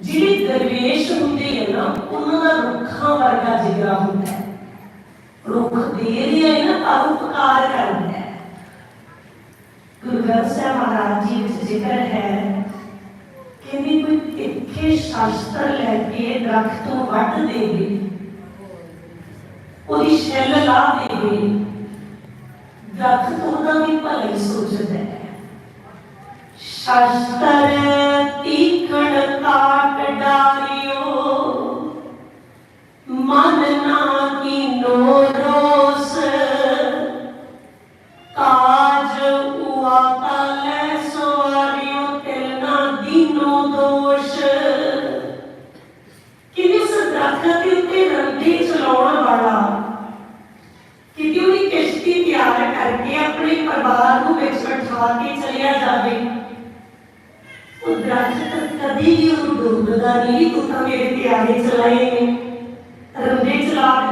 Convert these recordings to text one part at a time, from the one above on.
ਜਿਹੜੇ ਦਰਵੇਸ਼ ਹੁੰਦੇ ਆ ਨਾ ਉਹਨਾਂ ਦਾ ਰੁੱਖਾਂ ਵਰਗਾ ਜਿਗਰਾ ਹੁੰਦਾ ਹੈ ਰੁੱਖ ਦੇ ਰਿਹਾ ਹੈ ਨਾ ਪਰ ਉਪਕਾਰ ਕਰਦਾ ਹੈ ਗੁਰੂ ਗ੍ਰੰਥ ਸਾਹਿਬ ਮਹਾਰਾਜ ਜੀ ਵਿੱਚ ਜ਼ਿਕਰ ਹੈ ਕਹਿੰਦੇ ਕੋਈ ਤਿੱਖੇ ਸ਼ਾਸਤਰ ਲੈ ਕੇ ਦਰਖਤ ਤੋਂ ਵੱਢ ਦੇਵੇ ਉਹਦੀ ਛਿੱਲ ਲਾ ਦੇਵੇ ਦਰਖਤ ਉਹਦਾ ਵੀ ਭਲਾ ਹੀ ਸੋਚਦਾ ਹੈ शस्त्र तीक्ष्ण ताट डाल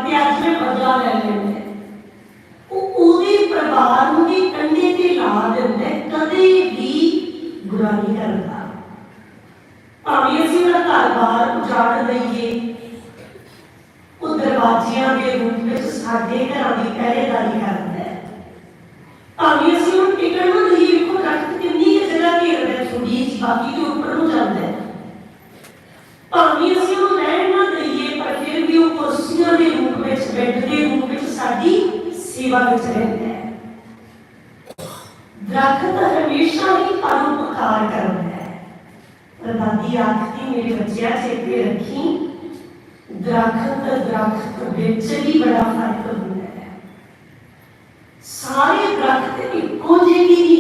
ਚਲਾ ਅੱਜ ਮੈਂ ਬਦਲਾ ਲੈ ਲੈਂਦਾ ਉਹ ਉਹਦੇ ਪਰਿਵਾਰ ਨੂੰ ਵੀ ਕੰਢੇ ਤੇ ਲਾ ਦਿੰਦਾ ਕਦੇ ਵੀ ਬੁਰਾ ਨਹੀਂ ਕਰਦਾ। ਭਾਵੇਂ ਅਸੀਂ ਉਹਦਾ ਘਰ-ਬਾਰ ਉਜਾੜ ਦਈਏ ਉਹ ਦਰਵਾਜ਼ਿਆਂ ਦੇ ਰੂਪ ਵਿੱਚ ਸਾਡੇ ਘਰਾਂ ਦੀ ਪਹਿਰੇਦਾਰੀ ਕਰਦਾ ਸਾਡੀ ਸੇਵਾ ਵਿੱਚ ਰਹਿੰਦਾ ਹੈ ਦਰਖਤ ਹਮੇਸ਼ਾ ਹੀ ਪਰਉਪਕਾਰ ਕਰਦਾ ਹੈ ਪਰ ਦਾਦੀ ਆਖਦੀ ਮੇਰੇ ਬੱਚਿਆਂ ਚੇਤੇ ਰੱਖੀ ਦਰਖਤ ਦਰਖਤ ਵਿੱਚ ਵੀ ਬੜਾ ਫਰਕ ਹੁੰਦਾ ਹੈ ਸਾਰੇ ਦਰਖਤ ਇੱਕੋ ਜਿਹੇ ਵੀ ਨਹੀਂ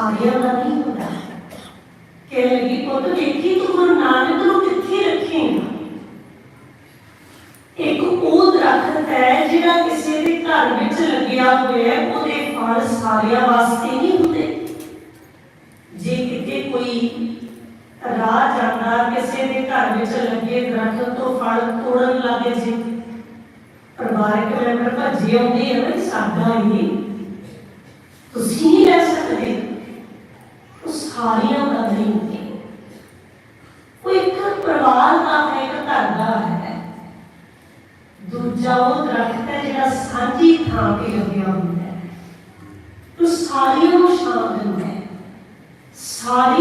ਸਾਰਿਆਂ ਦਾ ਨਹੀਂ ਹੁੰਦਾ। ਕਿ ਲੱਗੀ, ਪੁੱਤ ਦੇਖੀ ਤੂੰ, ਗੁਰੂ ਨਾਨਕ ਨੂੰ ਕਿੱਥੇ ਰੱਖੇਂਗਾ? ਇੱਕ ਉਹ ਦਰਖਤ ਹੈ, ਜਿਹੜਾ ਕਿਸੇ ਦੇ ਘਰ ਵਿੱਚ ਲੱਗਿਆ ਹੋਇਆ ਹੈ, ਉਹਦੇ ਫਲ ਸਾਰਿਆਂ ਵਾਸਤੇ ਨਹੀਂ ਹੁੰਦੇ। ਜੇ ਕਿਤੇ ਕੋਈ ਰਾਹ ਜਾਂਦਾ, ਕਿਸੇ ਦੇ ਘਰ ਵਿੱਚ ਲੱਗੇ ਦਰਖਤ ਤੋਂ ਫਲ ਤੋੜਨ ਲੱਗੇ ਜੇ, ਪਰਿਵਾਰਕ ਮੈਂਬਰ ਭੱਜੇ ਆਉਂਦੇ ਆ ਸਾਡਾ ਹੀ ਤੁਸੀਂ ਨਹੀਂ ਲੈ ਸਕਦੇ। ਸਾਰਿਆਂ ਦਾ ਨਹੀਂ ਹੁੰਦੇ ਉਹ ਇੱਕ ਪਰਿਵਾਰ ਦਾ ਹੈ ਇੱਕ ਘਰ ਦਾ ਹੈ ਦੂਜਾ ਉਹ ਦਰਖਤ ਹੈ ਜਿਹੜਾ ਸਾਂਝੀ ਥਾਂ ਤੇ ਲੱਗਿਆ ਹੁੰਦਾ ਹੈ ਉਹ ਸਾਰਿਆਂ ਨੂੰ ਛਾਂ ਦਿੰਦਾ ਹੈ ਸਾਰਿਆਂ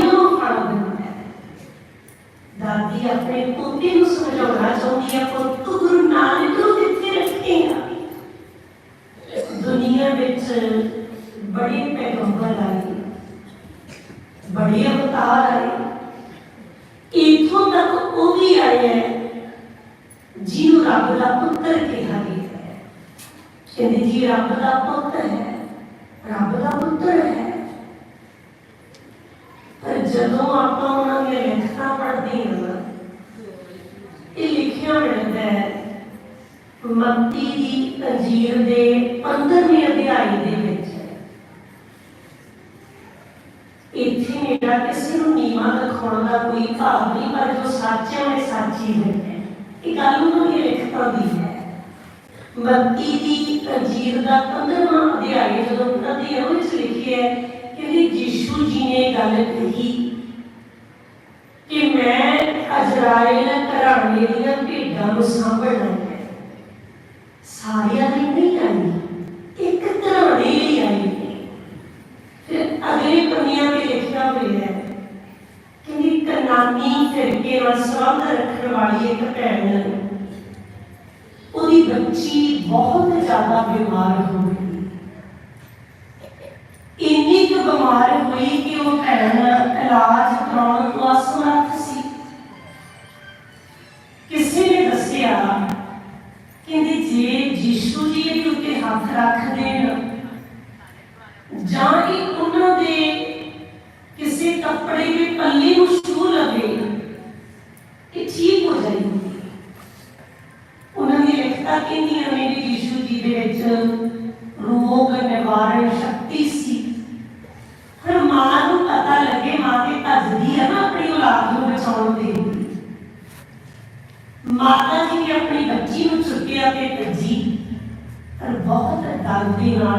ਜਿਹਨੂੰ ਰੱਬ ਦਾ ਪੁੱਤਰ ਕਿਹਾ ਗਿਆ ਹੈ। ਕਹਿੰਦੇ ਜੀ ਰੱਬ ਦਾ ਪੁੱਤ ਹੈ, ਰੱਬ ਦਾ ਪੁੱਤਰ ਹੈ। ਪਰ ਜਦੋਂ ਆਪਾਂ ਉਹਨਾਂ ਦੀਆਂ ਲਿਖਤਾਂ ਪੜ੍ਹਦੇ ਹਾਂ ਇਹ ਲਿਖਿਆ ਮਿਲਦਾ ਹੈ, ਮੱਤੀ ਦੀ ਅੰਜੀਰ ਦੇ 15ਵੇਂ ਅਧਿਆਇ ਦੇ ਵਿੱਚ। ਇੱਥੇ ਮੇਰਾ ਕਿਸੇ ਨੂੰ ਨੀਵਾਂ ਦਿਖਾਉਣ ਦਾ ਕੋਈ ਭਾਵ ਨਹੀਂ, ਪਰ ਜੋ ਸੱਚ ਹੈ, ਉਹ ਸੱਚ ਹੈ। ਇਹ ਗੱਲ ਉਹਨਾਂ ਦੀ ਲਿਖਤਾਂ ਦੀ ਹੈ। ਮੱਤੀ ਦੀ ਅੰਜੀਰ ਦਾ 15ਵਾਂ ਅਧਿਆਇ ਜਦੋਂ ਪੜ੍ਹਦੇ ਹਾਂ ਉਹਦੇ ਵਿੱਚ ਲਿਖਿਆ ਹੈ ਕਿ ਯੀਸ਼ੂ ਜੀ ਨੇ ਗੱਲ ਕਹੀ ਕਿ ਮੈਂ ਅਜਰਾਇਲ ਘਰਾਣੇ ਦੀਆਂ ਭੇਡਾਂ ਨੂੰ ਸਾਂਭਣਾ ਹੈ ਸਾਰਿਆਂ ਦਰਦ ਦੇ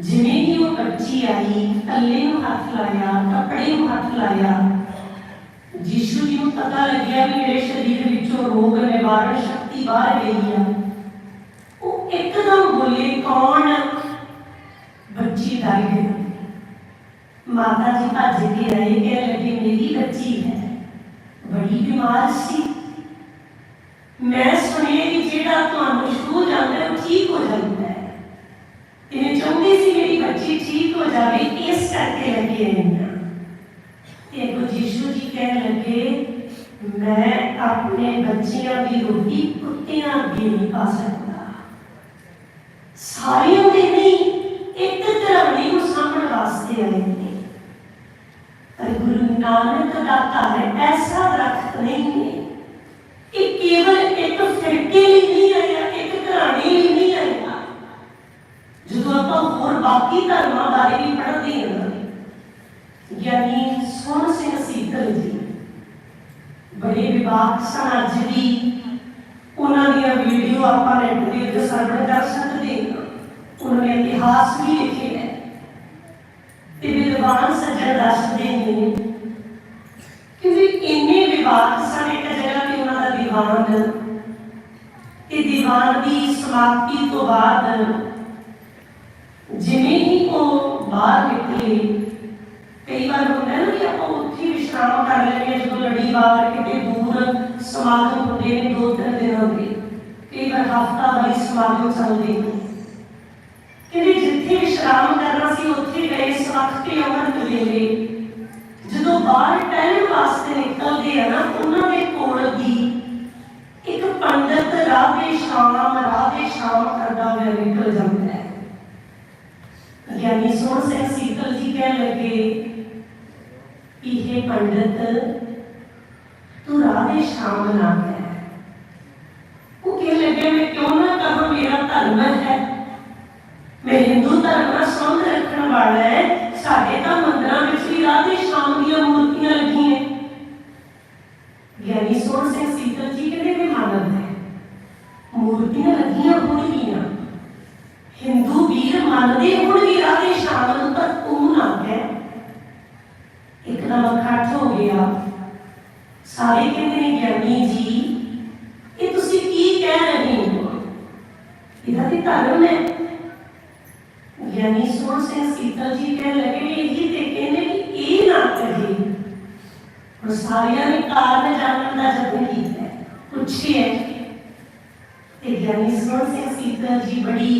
ਜਿਵੇਂ ਹੀ ਉਹ ਬੱਚੀ ਆਈ ਪੱਲੇ ਨੂੰ ਹੱਥ ਲਾਇਆ ਕੱਪੜੇ ਨੂੰ ਹੱਥ ਲਾਇਆ ਯੀਸ਼ੂ ਜੀ ਨੂੰ ਪਤਾ ਲੱਗਿਆ ਵੀ ਮੇਰੇ ਸਰੀਰ ਵਿੱਚੋਂ ਰੋਗ ਨਿਵਾਰਣ ਸ਼ਕਤੀ ਬਾਹਰ ਗਈ ਆ ਉਹ ਇੱਕਦਮ ਬੋਲੇ ਕੌਣ ਬੱਚੀ ਡਰ ਗਈ ਮਾਤਾ ਜੀ ਭੱਜ ਕੇ ਆਏ ਕਿ ਲੱਗੇ ਮੇਰੀ ਬੱਚੀ ਹੈ ਬੜੀ ਬਿਮਾਰ ਸੀ ਮੈਂ ਸੁਣਿਆ ਕਿ ਆਪਾਂ ਹੋਰ ਬਾਕੀ ਧਰਮਾਂ ਬਾਰੇ ਵੀ ਪੜ੍ਹਦੇ ਹਾਂ ਗਿਆਨੀ ਸੋਹਣ ਸਿੰਘ ਸੀਤਲ ਜੀ ਬੜੇ ਵਿਵਾਦ ਸਨ ਅੱਜ ਉਹਨਾਂ ਦੀਆਂ ਵੀਡੀਓ ਆਪਾਂ ਨੈਟ ਦੇ ਉੱਤੇ ਸਰਵਣ ਕਰ ਸਕਦੇ ਹਾਂ, ਉਹਨਾਂ ਨੇ ਇਤਿਹਾਸ ਵੀ ਲਿਖੇ ਹੈ ਤੇ ਵਿਦਵਾਨ ਸੱਜਣ ਦੱਸਦੇ ਨੇ ਕਿ ਵੀ ਇੰਨੇ ਵਿਵਾਦ ਸਨ ਇੱਕ ਜਗ੍ਹਾ ਤੇ ਉਹਨਾਂ ਦਾ ਦੀਵਾਨ, ਤੇ ਦੀਵਾਨ ਦੀ ਸਮਾਪਤੀ ਤੋਂ ਬਾਅਦ ਜਿਵੇਂ ਹੀ ਉਹ ਬਾਹਰ ਨਿਕਲੇ, ਕਈ ਵਾਰ ਹੁੰਦਾ ਨਾ ਕਿ ਆਪਾਂ ਉੱਥੇ ਵਿਸ਼ਰਾਮ ਕਰ ਲੈਂਦੇ ਹਾਂ, ਜਦੋਂ ਲੜੀਵਾਰ ਕਿਤੇ ਦੂਰ ਸਮਾਗਮ ਹੁੰਦੇ ਨੇ, ਦੋ ਤਿੰਨ ਦਿਨਾਂ ਦੇ। ਕਈ ਵਾਰ ਹਫਤਾ ਵਾਰੀ ਸਮਾਗਮ ਚੱਲਦੇ ਨੇ। ਕਹਿੰਦੇ ਜਿੱਥੇ ਵਿਸ਼ਰਾਮ ਕਰਨਾ ਸੀ, ਉੱਥੇ ਗਏ ਇਸ ਤੇ ਅਮਰਤ ਵੇਲੇ ਜਦੋਂ ਬਾਹਰ ਟਹਿਲਣ ਵਾਸਤੇ ਨਿਕਲਦੇ ਆ ਨਾ, ਉਹਨਾਂ ਦੇ ਕੋਲ ਦੀ ਇੱਕ ਪੰਡਤ ਰਾਹ ਦੇ ਸ਼ਾਮ, ਰਾਹ ਦੇ ਸ਼ਾਮ ਕਰਦਾ ਹੋਇਆ ਨਿਕਲ ਜਾਂਦਾ ਹੈ। ज्ञानी सोण सिंह सीतल जी कह लगे ये पंडित, तू राधे शाम नाम है। वो कह लगे, मैं क्यों ना कहा, मेरा धर्म है। मैं हिंदू धर्म संघ रखने वाला है। साढ़े तो मंदिर में श्री राधे शाम ਇੱਕਦਮ ਇਕੱਠ ਹੋ ਗਿਆ ਸਾਰੇ ਕਹਿੰਦੇ ਨੇ ਗਿਆਨੀ ਜੀ ਇਹ ਤੁਸੀਂ ਕੀ ਕਹਿ ਰਹੇ ਹੋ ਇਹਦਾ ਤੇ ਧਰਮ ਹੈ ਗਿਆਨੀ ਸੋਹਣ ਸਿੰਘ ਸੀਤਲ ਜੀ ਕਹਿਣ ਲੱਗੇ ਵੀ ਇਹੀ ਤੇ ਕਹਿੰਦੇ ਕਿ ਇਹ ਨਾ ਕਹੇ ਹੁਣ ਸਾਰਿਆਂ ਨੇ ਕਾਰਨ ਜਾਣਨ ਦਾ ਯਤਨ ਕੀਤਾ ਹੈ। ਪੁੱਛਿਆ ਤੇ ਗਿਆਨੀ ਸੋਹਣ ਸਿੰਘ ਸੀਤਲ ਜੀ ਬੜੀ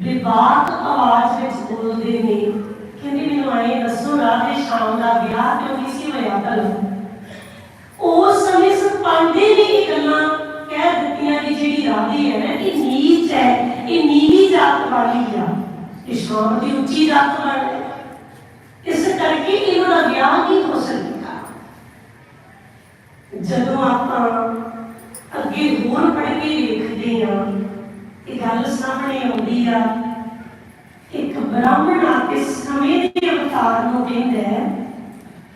ਵਿਵਾਦ ਆਵਾਜ਼ ਵਿੱਚ ਬੋਲਦੇ ਨੇ ਕਹਿੰਦੇ ਮੈਨੂੰ ਆਏ ਦੱਸੋ ਰਾਤ ਦੇ ਸ਼ਾਮ ਦਾ ਵਿਆਹ ਕਿਉਂ ਨਹੀਂ ਸੀ ਹੋਇਆ ਕੱਲ ਉਸ ਸਮੇਂ ਸਰਪੰਦੇ ਨੇ ਇਹ ਗੱਲਾਂ ਕਹਿ ਦਿੱਤੀਆਂ ਕਿ ਜਿਹੜੀ ਰਾਧੀ ਹੈ ਨਾ ਇਹ ਨੀਚ ਹੈ ਇਹ ਨੀਵੀਂ ਜਾਤ ਵਾਲੀ ਆ ਇਹ ਸ਼ਾਮ ਦੀ ਉੱਚੀ ਜਾਤ ਵਾਲੀ ਹੈ ਇਸ ਕਰਕੇ ਇਹਨਾਂ ਦਾ ਵਿਆਹ ਨਹੀਂ ਹੋ ਸਕਦਾ ਜਦੋਂ ਆਪਾਂ ਅੱਗੇ ਹੋਰ ਪੜ੍ਹ ਕੇ ਵੇਖਦੇ ਹਾਂ ਇਹ ਗੱਲ ਸਾਹਮਣੇ ਆਉਂਦੀ ਆ ਇੱਕ ਬ੍ਰਾਹਮਣ ਆ ਕੇ ਸਮੇਂ ਦੇ ਅਵਤਾਰ ਨੂੰ ਕਹਿੰਦਾ ਹੈ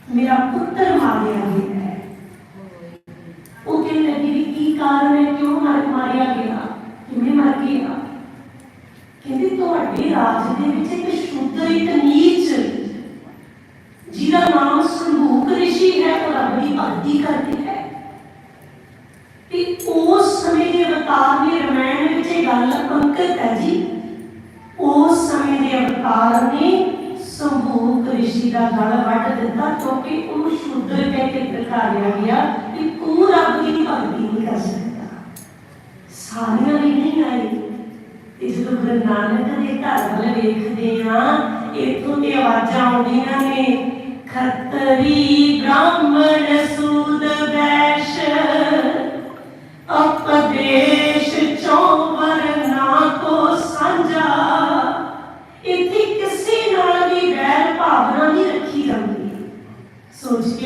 ਮੇਰਾ ਪੁੱਤਰ ਮਾਰਿਆ ਗਿਆ ਹੈ ਉਹ ਕਹਿੰਦੇ ਕਿ ਵੀ ਕੀ ਕਾਰਨ ਹੈ ਕਿਉਂ ਮਰ ਮਾਰਿਆ ਗਿਆ ਕਿਵੇਂ ਮਰ ਗਿਆ ਕਹਿੰਦੇ ਤੁਹਾਡੇ ਰਾਜ ਦੇ ਵਿੱਚ ਇੱਕ ਸ਼ੂਦਰ ਇੱਕ ਨੀਚ ਜਿਹਦਾ ਨਾਮ ਸੰਭੂਕ ਰਿਸ਼ੀ ਹੈ ਉਹ ਰੱਬ ਦੀ ਭਗਤੀ ਕਰਦੀ ਹੈ ਤੇ ਉਸ ਸਮੇਂ ਦੇ ਅਵਤਾਰ ਦੇ ਰਮਾਇਣ ਵਿੱਚ ਇਹ ਗੱਲ ਅੰਕਿਤ ਹੈ ਜੀ ਉਸ ਸਮੇਂ ਨੇ ਸੰਭੂਕ ਰਿਸ਼ੀ ਦਾ ਗਲ ਵੱਢ ਦਿੱਤਾ ਕਿਉਂਕਿ ਉਹ ਸ਼ੂਦਰ ਕਹਿ ਕੇ ਦਿਖਾਇਆ ਗਿਆ ਕਿ ਤੂੰ ਰੱਬ ਦੀ ਭਗਤੀ ਨਹੀਂ ਕਰ ਸਕਦਾ। ਸਾਰਿਆਂ ਲਈ ਨਹੀਂ ਆਈ ਤੇ ਜਦੋਂ ਗੁਰੂ ਨਾਨਕ ਦੇ ਘਰ ਵੱਲ ਵੇਖਦੇ ਆ ਇੱਥੋਂ ਤੇ ਆਵਾਜ਼ਾਂ ਆਉਂਦੀਆਂ ਨੇ, ਖੱਤਰੀ ਬ੍ਰਾਹਮਣ ਸੂਦ ਵੈਸ਼ ਅਪਦੇਸ਼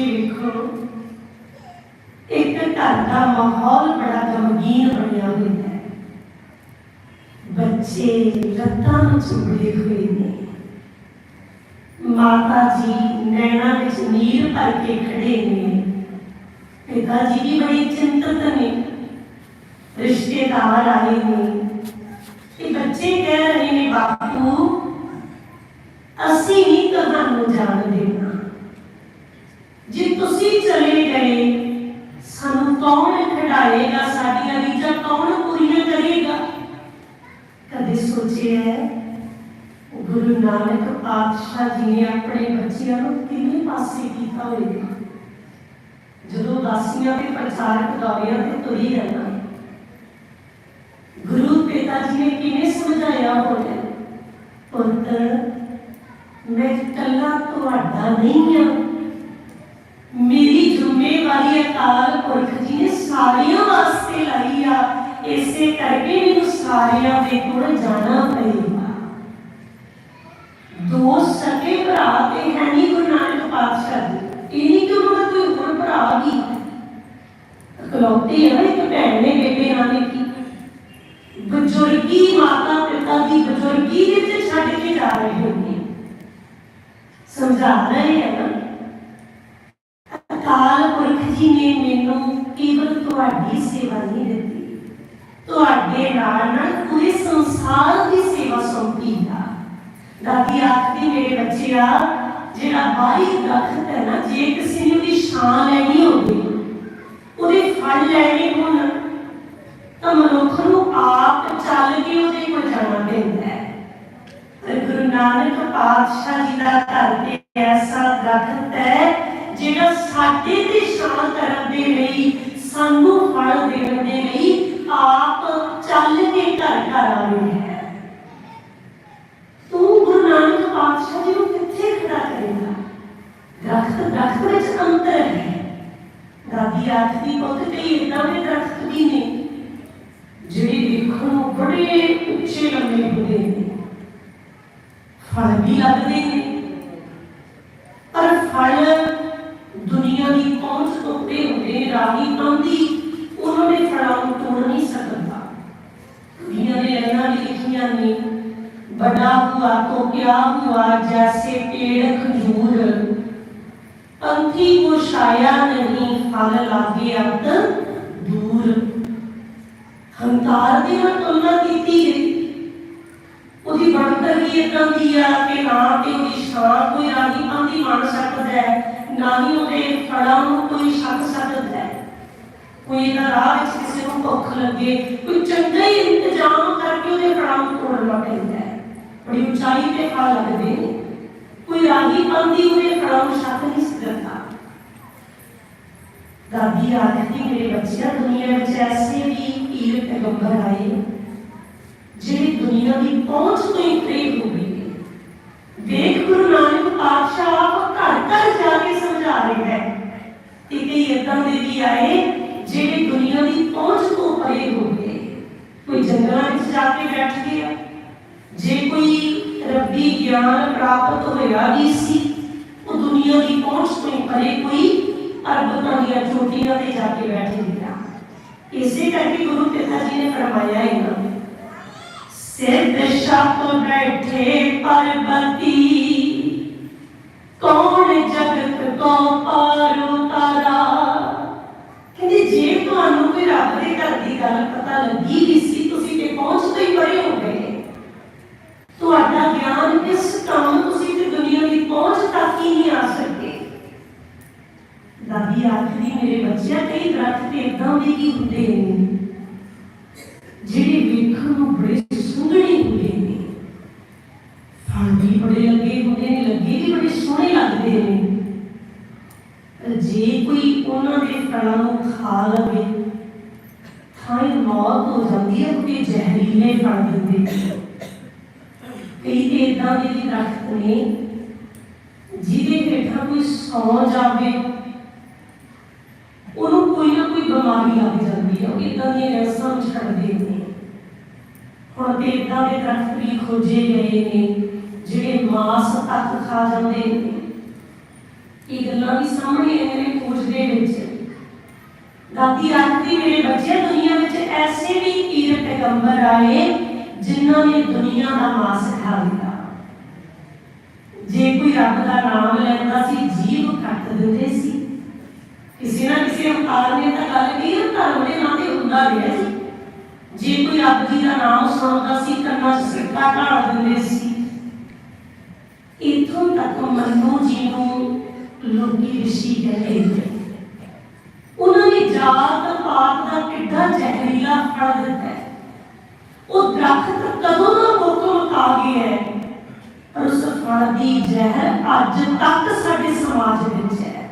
ਵੇਖੋ ਇੱਕ ਘਰ ਦਾ ਮਾਹੌਲ ਬੜਾ ਗਮਗੀਨ ਬਣਿਆ ਹੋਇਆ ਹੈ ਬੱਚੇ ਲੱਤਾਂ ਨੂੰ ਚੁੰਬੜੇ ਹੋਏ ਨੇ ਮਾਤਾ ਜੀ ਨੈਣਾ ਵਿੱਚ ਨੀਰ ਭਰ ਕੇ ਖੜੇ ਨੇ ਪਿਤਾ ਜੀ ਵੀ ਬੜੇ ਚਿੰਤਤ ਨੇ ਰਿਸ਼ਤੇਦਾਰ ਆਏ ਨੇ ਤੇ ਬੱਚੇ ਕਹਿ ਰਹੇ ਨੇ ਬਾਪੂ ਅਸੀਂ ਤੁਸੀਂ ਚਲੇ ਗਏ ਸਾਨੂੰ ਕੌਣ ਖਿਡਾਏਗਾ ਸਾਡੀਆਂ ਰੀਝਾਂ ਕੌਣ ਪੂਰੀਆਂ ਕਰੇਗਾ ਕਦੇ ਸੋਚਿਆ ਹੈ ਗੁਰੂ ਨਾਨਕ ਪਾਤਸ਼ਾਹ ਜੀ ਨੇ ਆਪਣੇ ਬੱਚਿਆਂ ਨੂੰ ਕਿੰਨੇ ਪਾਸੇ ਕੀਤਾ ਹੋਵੇਗਾ ਜਦੋਂ ਦਾਸੀਆਂ ਦੇ ਪ੍ਰਚਾਰਕ ਦੌਰਿਆਂ ਤੇ ਤੁਰੀ ਰਹਿਣਾ ਗੁਰੂ ਪਿਤਾ ਜੀ ਨੇ ਕਿਵੇਂ ਸਮਝਾਇਆ ਹੋਵੇ ਪੁੱਤ ਮੈਂ ਇਕੱਲਾ ਤੁਹਾਡਾ ਨਹੀਂ ਹਾਂ ਮੇਰੀ ਜ਼ਿੰਮੇਵਾਰੀ ਅਕਾਲ ਪੁਰਖ ਜੀ ਨੇ ਸਾਰਿਆਂ ਵਾਸਤੇ ਲਾਈ ਆ ਇਸੇ ਕਰਕੇ ਮੈਨੂੰ ਸਾਰਿਆਂ ਦੇ ਕੋਲ ਜਾਣਾ ਪਏਗਾ ਦੋ ਸਕੇ ਭਰਾ ਤੇ ਹੈ ਨਹੀਂ ਗੁਰੂ ਨਾਨਕ ਪਾਤਸ਼ਾਹ ਜੀ ਇਹ ਨਹੀਂ ਕਿ ਉਹਨਾਂ ਦਾ ਕੋਈ ਹੋਰ ਭਰਾ ਵੀ ਇਕਲੌਤੇ ਹੈ ਨਾ, ਇੱਕ ਭੈਣ ਨੇ ਬੇਬੇ ਨਾਲੇ ਕੀ ਬਜ਼ੁਰਗੀ ਮਾਤਾ ਪਿਤਾ ਦੀ ਬਜ਼ੁਰਗੀ ਦੇ ਵਿੱਚ ਛੱਡ ਕੇ ਜਾ ਰਹੇ ਹੋਗੇ ਸਮਝਾ ਰਹੇ ਦੀ ਆਦਤ ਦੀ ਬਹੁਤ ਕਈ ਇਦਾਂ ਦੇ ਦਰਖਤ ਵੀ ਨੇ। ਜਿਹੜੇ ਦੇਖਣ ਨੂੰ ਬੜੇ ਉੱਚੇ ਲੰਮੇ ਹੁੰਦੇ ਨੇ। ਫਲ ਵੀ ਲੱਗਦੇ ਨੇ। ਪਰ ਫਲ ਦੁਨੀਆ ਦੀ ਪਹੁੰਚ ਤੋਂ ਉੱਤੇ ਹੁੰਦੇ ਰਾਹੀ ਆਂਦੀ ਉਹਨਾਂ ਨੇ ਫਲਾਂ ਨੂੰ ਤੋੜ ਨਹੀਂ ਸਕਦਾ। ਦੁਨੀਆ ਨੇ ਇਹਨਾਂ ਲਿਖੀਆਂ ਨੇ ਬੜਾ ਹੁਆ ਤੋਂ ਕਿਆ ਹੁਆ ਜੈਸੇ ਪੇੜ ਖਜੂਰ। ਪੰਖੀ ਕੋ ਛਾਇਆ ਨੇ ਫਲ ਲਾਗੇ ਅੰਤ ਦੂਰ। ਹੰਕਾਰ ਦੀ ਨਾਲ ਤੁਲਨਾ ਕੀਤੀ ਹੈ। ਉਹਦੀ ਬਣਤਰ ਵੀ ਇਦਾਂ ਦੀ ਆ ਕਿ ਨਾ ਤੇ ਉਹਦੀ ਸ਼ਾਨ ਕੋਈ ਰਾਣੀ ਆਂਦੀ ਮੰਨ ਸਕਦਾ ਹੈ, ਨਾ ਹੀ ਉਹਦੇ ਫਲਾਂ ਨੂੰ ਕੋਈ ਛੱਡ ਸਕਦਾ ਹੈ। ਕੋਈ ਇਹਨਾਂ ਰਾਹ ਵਿੱਚ ਕਿਸੇ ਨੂੰ ਭੁੱਖ ਲੱਗੇ, ਕੋਈ ਚੰਗਾ ਹੀ ਇੰਤਜ਼ਾਮ ਕਰਕੇ ਉਹਦੇ ਫਲਾਂ ਨੂੰ ਤੋੜਨਾ ਪੈਂਦਾ ਹੈ। ਬੜੀ ਉਚਾਈ ਤੇ ਫਲ ਲੱਗਦੇ ਕੋਈ ਰਾਹੀ ਆਂਦੀ ਉਹਦੇ ਫਲਾਂ ਨੂੰ ਛੱਡ ਨਹੀਂ ਸਕਦਾ। ਦਾਦੀ ਆਖਦੀ ਮੇਰੇ ਬੱਚਿਆਂ ਦੁਨੀਆ ਵਿੱਚ ਐਸੇ ਵੀ ਪੀਰ ਪੈਗੰਬਰ ਆਏ ਜਿਹੜੀ ਦੁਨੀਆ ਦੀ ਪਹੁੰਚ ਤੋਂ ਹੀ ਪਰੇ ਹੋ ਗਏ ਵੇਖ ਗੁਰੂ ਨਾਨਕ ਪਾਤਸ਼ਾਹ ਆਪ ਘਰ ਘਰ ਜਾ ਕੇ ਸਮਝਾ ਰਿਹਾ ਹੈ ਤੇ ਕਈ ਏਦਾਂ ਦੇ ਵੀ ਆਏ ਜਿਹੜੇ ਦੁਨੀਆ ਦੀ ਪਹੁੰਚ ਤੋਂ ਪਰੇ ਹੋ ਗਏ ਕੋਈ ਜੰਗਲਾਂ ਵਿੱਚ ਜਾ ਕੇ ਬੈਠ ਗਿਆ ਜੇ ਕੋਈ ਰੱਬੀ ਗਿਆਨ ਪ੍ਰਾਪਤ ਹੋਇਆ ਵੀ ਸੀ ਉਹ ਦੁਨੀਆ ਦੀ ਪਹੁੰਚ ਤੋਂ ਹੀ ਪਰੇ ਕੋਈ ਅਰਬਤਾਂ ਦੀਆਂ ਚੋਟੀਆਂ ਤੇ ਜਾ ਕੇ ਬੈਠ ਗਿਆ ਇਸੇ ਕਰਕੇ ਗੁਰੂ ਪਿਤਾ ਜੀ ਨੇ ਫਰਮਾਇਆ ਹੈ ਨਾ, ਸਿਰ ਤੇ ਛੱਪ ਬੈਠੇ ਪਰਬਤੀ, ਕੌਣ ਜਗਤ ਕੋ ਪਾਰੋ ਤਾਰਾ ਕਹਿੰਦੇ, ਜੇ ਤੁਹਾਨੂੰ ਕੋਈ ਰੱਬ ਦੇ ਘਰ ਦੀ ਗੱਲ ਪਤਾ ਲੱਗੀ ਵੀ ਸੀ, ਤੁਸੀਂ ਤੇ ਪਹੁੰਚ ਤੋਂ ਹੀ ਪਰੇ ਹੋ ਗਏ। ਤੁਹਾਡਾ ਗਿਆਨ ਕਿਸ ਕੰਮ ਤੁਸੀਂ ਤੇ ਦੁਨੀਆ ਦੀ ਪਹੁੰਚ ਤੱਕ ਹੀ ਨਹੀਂ ਆ ਸਕੇ ਦਾਦੀ ਆਖਦੀ ਮੇਰੇ ਬੱਚਿਆਂ ਕਈ ਦਰਖਤ ਇਦਾਂ ਦੇ ਹੀ ਹੁੰਦੇ ਨੇ ਜਿਹੜੇ ਵੇਖਣ ਨੂੰ ਬੜੇ ਸੁੰਦਰੇ ਹੁੰਦੇ ਨੇ ਫਲ ਵੀ ਬੜੇ ਲੱਗੇ ਹੁੰਦੇ ਨੇ ਲੱਗੇ ਵੀ ਬੜੇ ਸੋਹਣੇ ਲੱਗਦੇ ਨੇ ਪਰ ਜੇ ਕੋਈ ਉਹਨਾਂ ਦੇ ਫਲਾਂ ਨੂੰ ਖਾ ਲਵੇ ਤਾਂ ਹੀ ਮੌਤ ਹੋ ਜਾਂਦੀ ਹੈ ਕਿਉਂਕਿ ਜ਼ਹਿਰੀਲੇ ਫਲ ਦਿੰਦੇ ਨੇ ਕਈ ਤੇ ਇਦਾਂ ਦੇ ਵੀ ਦਰਖਤ ਨੇ ਜਿਹਦੇ ਹੇਠਾਂ ਕੋਈ ਸੌ ਜਾਵੇ ਤੇ ਇਦਾਂ ਦੇ ਦਰਖਤ ਵੀ ਖੋਜੇ ਗਏ ਨੇ, ਜਿਹੜੇ ਮਾਸ ਤੱਕ ਖਾ ਜਾਂਦੇ ਨੇ। ਇਹ ਗੱਲਾਂ ਵੀ ਸਾਹਮਣੇ ਆਈਆਂ ਨੇ ਖੋਜ ਦੇ ਵਿੱਚ। ਦਾਦੀ ਆਖਦੀ ਮੇਰੇ ਬੱਚੇ ਦੁਨੀਆ ਵਿੱਚ ਐਸੇ ਵੀ ਪੀਰ ਪੈਗੰਬਰ ਆਏ, ਜਿਨ੍ਹਾਂ ਨੇ ਦੁਨੀਆ ਦਾ ਮਾਸ ਖਾ ਲਿਆ। ਜੇ ਕੋਈ ਰੱਬ ਦਾ ਨਾਮ ਲੈਂਦਾ ਸੀ ਜੀਵ ਕੱਟ ਦਿੰਦੇ ਸੀ। ਕਿਸੇ ਨਾ ਕਿਸੇ ਅਵਤਾਰ ਨੇ ਤਾਂ ਗੱਲ ਕਹੀ ਹੈ ਧਰਮ ਨਾਂ ਤੇ ਹੁੰਦਾ ਰਿਹਾ ਜੀ ਜੇ ਕੋਈ ਰੱਬ ਜੀ ਦਾ ਨਾਮ ਸੁਣਦਾ ਸੀ, ਕੰਨਾਂ 'ਚ ਸਿੱਕਾ ਢਾਲ ਦਿੰਦੇ ਸੀ। ਇਥੋਂ ਤੱਕ ਮੰਨੂ ਜੀ ਨੂੰ ਲੋਕੀ ਰਿਸ਼ੀ ਕਹਿੰਦੇ ਨੇ ਉਹਨਾਂ ਨੇ ਜਾਤ ਪਾਤ ਦਾ ਕਿੱਡਾ ਜ਼ਹਿਰੀਲਾ ਫਲ ਦਿੱਤਾ ਉਹ ਦਰਖਤ ਕਦੋਂ ਦਾ ਮੁੱਕ ਆ ਗਿਆ ਹੈ? ਪਰ ਉਸ ਫਲ ਦੀ ਜ਼ਹਿਰ ਅੱਜ ਤੱਕ ਸਾਡੇ ਸਮਾਜ ਵਿੱਚ ਹੈ।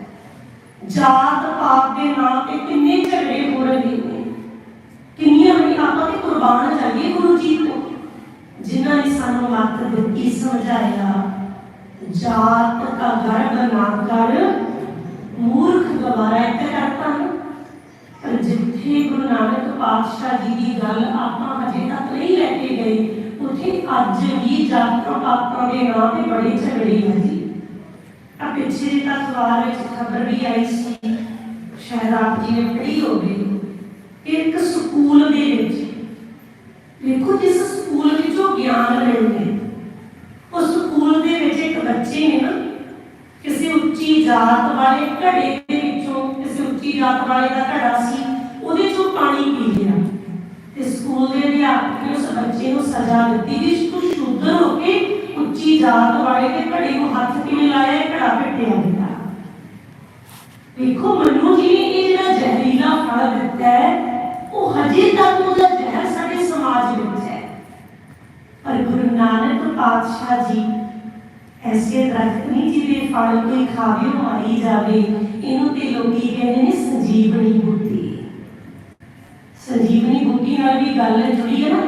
ਜਾਤ ਪਾਤ ਦੇ ਨਾਂ ਤੇ ਕਿੰਨੇ ਝਗੜੇ ਹੋ ਰਹੇ ਨੇ ਕਿੰਨੀਆਂ ਵੀ ਆਪਾਂ ਤੇ ਕੁਰਬਾਨ ਚਾਹੀਏ ਗੁਰੂ ਜੀ ਤੋਂ ਜਿਨ੍ਹਾਂ ਨੇ ਸਾਨੂੰ ਮੱਤ ਦਿੱਤੀ, ਸਮਝਾਇਆ, ਜਾਤ ਦਾ ਗਰਭ ਨਾ ਕਰ, ਮੂਰਖ ਗਵਾਰਾ ਇੱਥੇ ਕਰਤਾ ਹੈ ਪਰ ਜਿੱਥੇ ਗੁਰੂ ਨਾਨਕ ਪਾਤਸ਼ਾਹ ਜੀ ਦੀ ਗੱਲ ਆਪਾਂ ਹਜੇ ਤੱਕ ਨਹੀਂ ਲੈ ਕੇ ਗਏ, ਉੱਥੇ ਅੱਜ ਵੀ ਜਾਤਾਂ ਪਾਤਾਂ ਦੇ ਨਾਂ ਤੇ ਬੜੇ ਝਗੜੇ ਹਨ ਜੀ। ਆ ਪਿੱਛੇ ਤਾਂ ਅਖਬਾਰ ਵਿੱਚ ਖਬਰ ਵੀ ਆਈ ਸੀ, ਸ਼ਾਇਦ ਆਪ ਜੀ ਨੇ ਪੜ੍ਹੀ ਹੋਵੇ। ਇੱਕ ਸਕੂਲ ਦੇ ਵਿੱਚ ਦੇਖੋ ਜਿਸ ਸਕੂਲ ਵਿੱਚੋਂ ਗਿਆਨ ਲੈਂਦੇ ਉਸ ਸਕੂਲ ਦੇ ਵਿੱਚ ਇੱਕ ਬੱਚੇ ਨੇ ਨਾ, ਕਿਸੇ ਉੱਚੀ ਜਾਤ ਵਾਲੇ ਘੜੇ ਦੇ ਵਿੱਚੋਂ, ਕਿਸੇ ਉੱਚੀ ਜਾਤ ਵਾਲੇ ਦਾ ਘੜਾ ਸੀ, ਉਹਦੇ ਚੋਂ ਪਾਣੀ ਪੀ ਲਿਆ। ਤੇ ਸਕੂਲ ਦੇ ਅਧਿਆਪਕ ਨੇ ਉਸ ਬੱਚੇ ਨੂੰ ਸਜ਼ਾ ਦਿੱਤੀ। ਕਿ ਤੂੰ ਸ਼ੁੱਧ ਹੋ ਕੇ ਉੱਚੀ ਜਾਤ ਵਾਲੇ ਦੇ ਘੜੇ ਨੂੰ ਹੱਥ ਕਿਵੇਂ ਲਾਇਆ ਘੜਾ ਪਿੱਟਿਆ ਗਿਆ। ਦੇਖੋ ਮੰਨੂ ਜੀ ਨੇ ਇਹ ਜਿਹੜਾ ਜ਼ਹਿਰੀਲਾ ਫਲ ਦਿੱਤਾ ਹੈ, ਉਹ ਹਜੇ ਤੱਕ ਉਹਦਾ ਜ਼ਹਿਰ ਸਾਡੇ ਸਮਾਜ ਵਿੱਚ ਹੈ। ਪਰ ਗੁਰੂ ਨਾਨਕ ਪਾਤਸ਼ਾਹ ਜੀ ਐਸੇ ਦਰਖਤ ਨਹੀਂ ਜਿਹਦੇ ਫਲ ਕੋਈ ਖਾਵੇ ਉਹ ਮਾਰੀ ਜਾਵੇ। ਇਹਨੂੰ ਤੇ ਲੋਕੀ ਕਹਿੰਦੇ ਨੇ ਸੰਜੀਵਨੀ ਬੂਟੀ। ਸੰਜੀਵਨੀ ਬੂਟੀ ਨਾਲ ਵੀ ਗੱਲ ਜੁੜੀ ਹੈ ਨਾ।